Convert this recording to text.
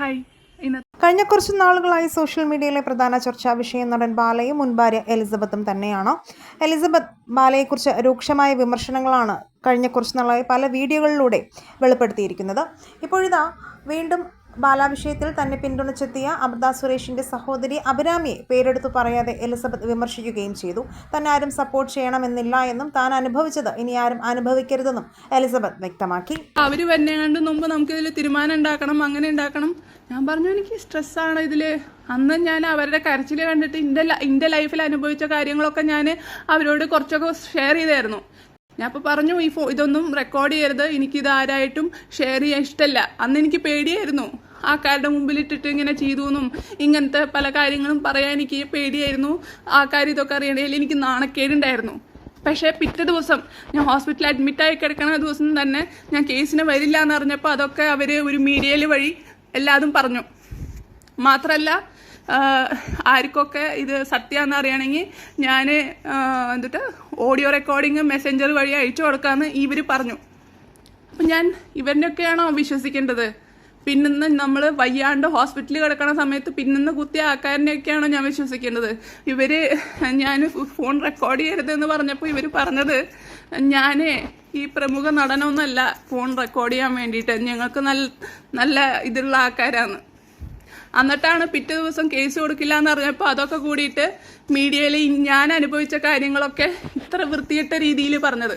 Hi കഴിഞ്ഞ കുറച്ച് നാളുകളായി സോഷ്യൽ മീഡിയയിലെ പ്രധാന ചർച്ചാ വിഷയം നടൻ ബാലയും മുൻ ഭാര്യ എലിസബത്തും തന്നെയാണ്. എലിസബത്ത് ബാലയെക്കുറിച്ച് രൂക്ഷമായ വിമർശനങ്ങളാണ് കഴിഞ്ഞ കുറച്ച് നാളായി പല വീഡിയോകളിലൂടെ വെളിപ്പെടുത്തിയിരിക്കുന്നത്. ഇപ്പോഴിതാ വീണ്ടും ബാല വിഷയത്തിൽ തന്നെ പിന്തുണച്ചെത്തിയ അമൃത സുരേഷിന്റെ സഹോദരി അഭിരാമിയെ പേരെടുത്തു പറയാതെ എലിസബത്ത് വിമർശിക്കുകയും ചെയ്തു. തന്നെ ആരും സപ്പോർട്ട് ചെയ്യണമെന്നില്ല എന്നും താൻ അനുഭവിച്ചത് ഇനി ആരും അനുഭവിക്കരുതെന്നും എലിസബത്ത് വ്യക്തമാക്കി. അവർ വരുന്നതിന് മുമ്പ് നമുക്ക് ഇതിൽ തീരുമാനം ഉണ്ടാക്കണം അങ്ങനെ ഉണ്ടാക്കണം. ഞാൻ പറഞ്ഞു എനിക്ക് സ്ട്രെസ്സാണ് ഇതിൽ അന്ന് ഞാൻ അവരുടെ കരച്ചിൽ കണ്ടിട്ട് എന്റെ എന്റെ ലൈഫിൽ അനുഭവിച്ച കാര്യങ്ങളൊക്കെ ഞാൻ അവരോട് കുറച്ചൊക്കെ ഷെയർ ചെയ്തായിരുന്നു. ഞാൻ അപ്പോൾ പറഞ്ഞു ഈ ഫോ ഇതൊന്നും റെക്കോർഡ് ചെയ്യരുത്. എനിക്കിത് ആരായിട്ടും ഷെയർ ചെയ്യാൻ ഇഷ്ടമല്ല അന്ന് എനിക്ക് പേടിയായിരുന്നു. ആൾക്കാരുടെ മുമ്പിൽ ഇട്ടിട്ട് ഇങ്ങനെ ചെയ്തു എന്നും ഇങ്ങനത്തെ പല കാര്യങ്ങളും പറയാൻ എനിക്ക് പേടിയായിരുന്നു. ആൾക്കാർ ഇതൊക്കെ അറിയണമെങ്കിൽ എനിക്ക് നാണക്കേടുണ്ടായിരുന്നു. പക്ഷേ പിറ്റേ ദിവസം ഞാൻ ഹോസ്പിറ്റലിൽ അഡ്മിറ്റായി കിടക്കുന്ന ദിവസം തന്നെ ഞാൻ കേസിന് വരില്ല എന്ന് അറിഞ്ഞപ്പോൾ അതൊക്കെ അവർ ഒരു മീഡിയയിൽ വഴി എല്ലാതും പറഞ്ഞു. മാത്രമല്ല ആർക്കൊക്കെ ഇത് സത്യമാണെന്ന് അറിയണമെങ്കിൽ ഞാൻ എന്നിട്ട് ഓഡിയോ റെക്കോർഡിങ് മെസ്സഞ്ചർ വഴി അയച്ചു കൊടുക്കാമെന്ന് ഇവർ പറഞ്ഞു. അപ്പം ഞാൻ ഇവരിനൊക്കെയാണോ വിശ്വസിക്കേണ്ടത്? പിന്നിന്ന് നമ്മൾ വയ്യാണ്ട് ഹോസ്പിറ്റലിൽ കിടക്കണ സമയത്ത് പിന്നിന്ന് കുത്തിയ ആൾക്കാരനെയൊക്കെയാണോ ഞാൻ വിശ്വസിക്കേണ്ടത്? ഇവർ ഞാൻ ഫോൺ റെക്കോർഡ് ചെയ്യരുതെന്ന് പറഞ്ഞപ്പോൾ ഇവർ പറഞ്ഞത് ഞാൻ ഈ പ്രമുഖ നടനൊന്നല്ല ഫോൺ റെക്കോർഡ് ചെയ്യാൻ വേണ്ടിയിട്ട്. ഞങ്ങൾക്ക് നല്ല നല്ല ഇതുള്ള ആൾക്കാരാണ്. എന്നിട്ടാണ് പിറ്റേ ദിവസം കേസ് കൊടുക്കില്ല എന്ന് പറഞ്ഞപ്പോൾ അതൊക്കെ കൂടിയിട്ട് മീഡിയയിൽ ഞാൻ അനുഭവിച്ച കാര്യങ്ങളൊക്കെ ഇത്ര വൃത്തിയിട്ട രീതിയിൽ പറഞ്ഞത്.